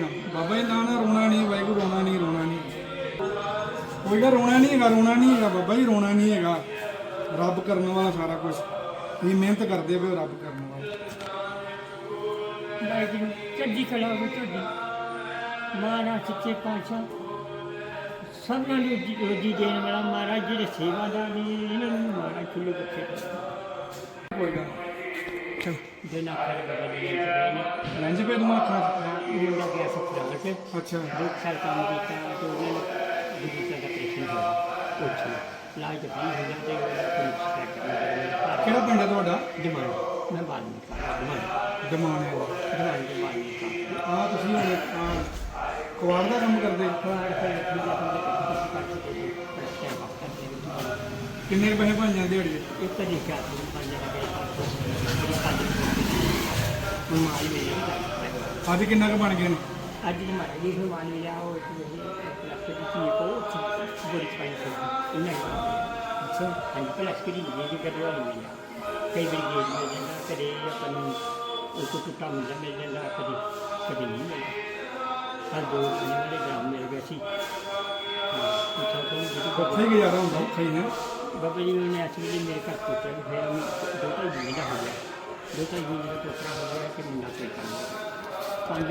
ਹੀ ਗੱਲ ਬਾਬਾ ਜੀ ਨਾ ਨਾ ਰੋਣਾ ਨਹੀਂ ਵਾਹਿਗੁਰੂ ਰੋਣਾ ਨਹੀਂ ਰੋਣਾ ਨਹੀਂ। ਕੋਈ ਗੱਲ ਰੋਣਾ ਨਹੀਂ ਹੈਗਾ ਰੋਣਾ ਨਹੀਂ ਹੈਗਾ ਬਾਬਾ ਜੀ ਰੋਣਾ ਨਹੀਂ ਹੈਗਾ। ਰੱਬ ਕਰਨ ਵਾਲਾ ਸਾਰਾ ਕੁਝ ਤੁਸੀਂ ਮਿਹਨਤ ਕਰਦੇ ਪਏ ਰੱਬ ਕਰਨ ਵਾਲਾ। ਵਾਹਿਗੁਰੂ ਚੜ੍ਹਦੀ ਕਲਾ ਵਿੱਚ ਤੁਹਾਡੀ। ਮਹਾਰਾਜ ਸੱਚੇ ਪਾਤਸ਼ਾਹ ਸਭਨਾਂ ਨੂੰ ਰੋਜੀ ਰੋਜੀ ਦੇਣ ਵਾਲਾ ਮਹਾਰਾਜ ਜਿਹੜੇ ਸੇਵਾਦਾਰ ਨੇ ਇਹਨਾਂ ਨੂੰ ਮਹਾਰਾਜ ਖੁੱਲੇ ਬੱਚੇ ਕੋਈ ਗੱਲ ਚਲ ਦੇਣਾ ਕਰ ਬਦਲ ਗਏ ਨੇ ਲੈਂਜ ਪੇ ਅੱਖਾਂ 'ਚ? ਮੁੰਡਾ ਵਿੱਚ ਅੱਛਾ। ਦੋ ਸਾਲ ਕੰਮ ਕੀਤਾ ਤੇ ਉਹਨਾਂ ਨੂੰ ਗੁਰੂ ਦਾ ਪ੍ਰੇਸ਼ਨ ਹੋਇਆ ਉੱਥੇ ਲਾਜ ਦੇ ਵੀ ਹੋ। ਜਾਂਦੇ ਕਰਨਾ ਕਿਹੜਾ ਪਿੰਡ ਹੈ ਤੁਹਾਡਾ? ਡਿਮਾਂਡ ਮੈਂ ਬਾਤ ਨਹੀਂ ਕਰਦਾ ਡਿਮਾਂਡ ਜਮਾਨੇ। ਡਿਮਾਂਡ ਦੇ ਨਹੀਂ ਕਰਦਾ ਆ ਤੁਸੀਂ ਹੁਣ ਆਹ, ਦਾ ਕੰਮ ਕਰਦੇ ਜਿਹਾ ਫਿਰ ਠੀਕ ਹੈ। ਤੁਹਾਨੂੰ ਕਿੰਨੇ ਕੁ ਪੈਸੇ ਬਣ ਜਾਂਦੇ ਦਿਹਾੜੀ ਦੇ? ਇੱਕ ਤੋਂ ਪੰਜ ਰੁਪਏ ਪੰਜ ਹੁਣ ਮਾਲ ਮੇਰੇ ਅੱਜ ਕਿੰਨਾ ਕੁ ਬਣ ਗਏ ਨੇ? ਅੱਜ ਦੀ ਮਾਲ ਜੀ ਨੂੰ ਮਾਲ ਮਿਲਿਆ ਉਹ ਇੱਕ ਪਲਾਸਟਿਕ ਦੀ ਚੀਜ਼ ਕੋ ਬੜੀ ਪਾਈ ਸੀ। ਇਹਨਾਂ ਨੂੰ ਅੱਛਾ ਹਾਂਜੀ ਪਲਾਸਟਿਕ ਦੀ ਜਿਹੜੀ ਕਦੇ ਵਾਲੀ ਮਿਲਿਆ ਕਈ ਵਾਰੀ ਗੇਜ ਮਿਲ ਜਾਂਦਾ ਕਦੇ ਆਪਾਂ ਨੂੰ ਉਹ ਕੋ ਟੁੱਟਾ ਮਿਲ ਮਿਲ ਜਾਂਦਾ ਕਦੇ ਕਦੇ ਨਹੀਂ ਮਿਲਦਾ। ਹਰ ਦੋ ਵਾਲੇ ਗ੍ਰਾਮ ਮਿਲ ਗਿਆ ਸੀ। ਉੱਥੋਂ ਤੋਂ ਜਿਹੜੀ ਉੱਥੇ ਹੀ ਗੁਜ਼ਾਰਾ ਹੁੰਦਾ ਔਖਾ ਹੀ ਹੈ ਬਾਬਾ ਜੀ ਨੇ ਐਕਚੁਅਲੀ ਮੇਰੇ ਘਰ ਪਹੁੰਚਿਆ ਵੀ ਫਿਰ ਦੋ ਢਾਈ ਮਹੀਨੇ ਦਾ ਹੋ ਗਿਆ। ਦੋ ਢਾਈ ਮਹੀਨੇ ਦਾ ਟੋਕਰਾ ਹੋ ਗਿਆ ਕਿ ਮੁੰਡਾ ਕੋਈ ਕੰਮ ਨਹੀਂ ਪੰਜ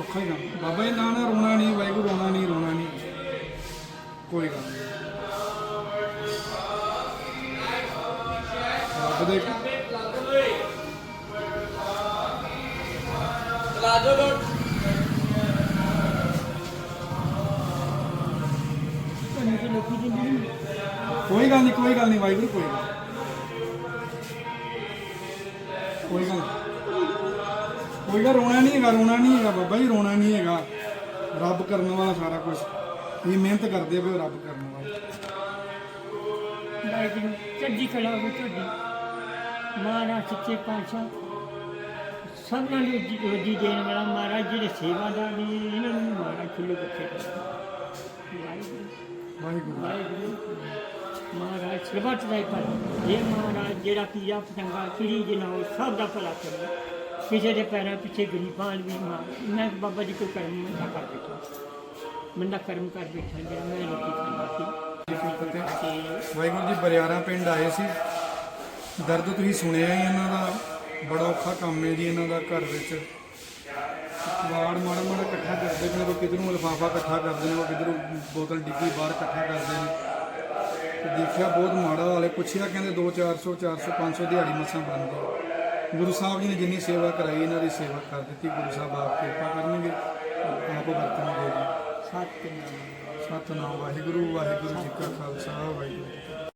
ਔਖਾ ਹੀ ਕੰਮ। ਬਾਬਾ ਜੀ ਨਾ ਨਾ ਰੋਣਾ ਨਹੀਂ ਵਾਹਿਗੁਰੂ ਰੋਣਾ ਨਹੀਂ ਰੋਣਾ ਨਹੀਂ। ਕੋਈ ਗੱਲ ਨਹੀਂ। ਰੱਬ ਦੇ ਦੀ ਨਹੀਂ ਕੋਈ ਗੱਲ ਨਹੀਂ ਕੋਈ ਗੱਲ ਨਹੀਂ ਵਾਹਿਗੁਰੂ ਕੋਈ ਗੱਲ ਕੋਈ ਗੱਲ ਨੀ। ਕੋਈ ਗੱਲ ਰੋਣਾ ਨਹੀਂ ਹੈਗਾ ਰੋਣਾ ਨਹੀਂ ਹੈਗਾ ਬਾਬਾ ਜੀ ਰੋਣਾ ਨਹੀਂ ਹੈਗਾ। ਰੱਬ ਕਰਨ ਵਾਲਾ ਸਾਰਾ ਕੁਝ ਤੁਸੀਂ ਮਿਹਨਤ ਕਰਦੇ ਪਏ ਰੱਬ ਕਰਨ ਵਾਲਾ। ਵਾਹਿਗੁਰੂ ਚੜ੍ਹਦੀ ਕਲਾ ਵਿੱਚ ਤੁਹਾਡੀ ਮਹਾਰਾਜ ਸੱਚੇ ਪਾਤਸ਼ਾਹ। ਸਭਨਾਂ ਨੂੰ ਰੋਜੀ ਦੇਣ ਵਾਲਾ ਮਹਾਰਾਜ ਜਿਹੜੇ ਸੇਵਾਦਾਰ ਨੇ ਇਹਨਾਂ ਨੂੰ ਮਹਾਰਾਜ ਖੁੱਲੇ ਬੱਚੇ ਵਾਹਿਗੁਰੂ ਵਾਹਿਗੁਰੂ। ਵਾਹਿਗੁਰੂ। ਮਹਾਰਾਜ, ਸਰਬੱਤ ਦਾ ਭਲਾ। ਇਹ ਮਹਾਰਾਜ, ਜਿਹੜਾ ਕੀਆ ਪਤੰਗਾ ਕਿੜੀ ਜਨਾਓ ਸਭ ਦਾ ਭਲਾ ਕਰੇ, ਕਿਸੇ ਦੇ ਪੈਰਾਂ ਪਿੱਛੇ ਗਰੀਬਾਂ ਵੀ ਮਾਰ। ਮੈਂ ਬਾਬਾ ਜੀ ਕੋਈ ਕਰਮ ਮੰਦਾ ਕਰ ਬੈਠਾ। ਮੰਦਾ ਕਰਮ ਕਰ ਬੈਠਾ ਜਿਹੜਾ ਮੈਂ ਰੋਟੀ ਖਾਂਦਾ ਸੀ। ਵਾਹਿਗੁਰੂ ਜੀ, ਬਰਿਆਰਾ ਪਿੰਡ ਆਏ ਸੀ। ਦਰਦ ਤੁਸੀਂ ਸੁਣਿਆ ਹੀ ਇਹਨਾਂ ਦਾ। ਬੜਾ ਔਖਾ ਕੰਮ ਹੈ ਜੀ ਇਹਨਾਂ ਦਾ ਘਰ ਵਿੱਚ। ਵਾੜ ਮਾੜਾ ਮਾੜਾ ਇਕੱਠਾ ਕਰਦੇ ਨੇ ਕੋਈ ਕਿਧਰੋਂ ਲਿਫਾਫਾ ਇਕੱਠਾ ਕਰਦੇ ਨੇ ਕੋਈ ਕਿਧਰੋਂ ਬੋਤਲ ਡਿੱਗੀ, ਬਾਹਰ ਇਕੱਠਾ ਕਰਦੇ ਨੇ। ਤੇ ਦੇਖਿਆ ਬਹੁਤ ਮਾੜਾ ਹਾਲੇ ਪੁੱਛਿਆ ਕਹਿੰਦੇ 2 400 400 500 ਦਿਹਾੜੀ ਮਸਾਂ ਬਣਦੀ ਗੁਰੂ ਸਾਹਿਬ ਜੀ ਨੇ ਜਿੰਨੀ ਸੇਵਾ ਕਰਾਈ ਇਹਨਾਂ ਦੀ ਸੇਵਾ ਕਰ ਦਿੱਤੀ। ਗੁਰੂ ਸਾਹਿਬ ਆਪ ਕਿਰਪਾ ਕਰਨਗੇ ਆਪ ਵਰਤਣਗੇ ਸਤਿਨਾਮ। ਸਤਨਾਮ। ਵਾਹਿਗੁਰੂ ਵਾਹਿਗੁਰੂ ਜੀ ਕਾ ਖਾਲਸਾ ਵਾਹਿਗੁਰੂ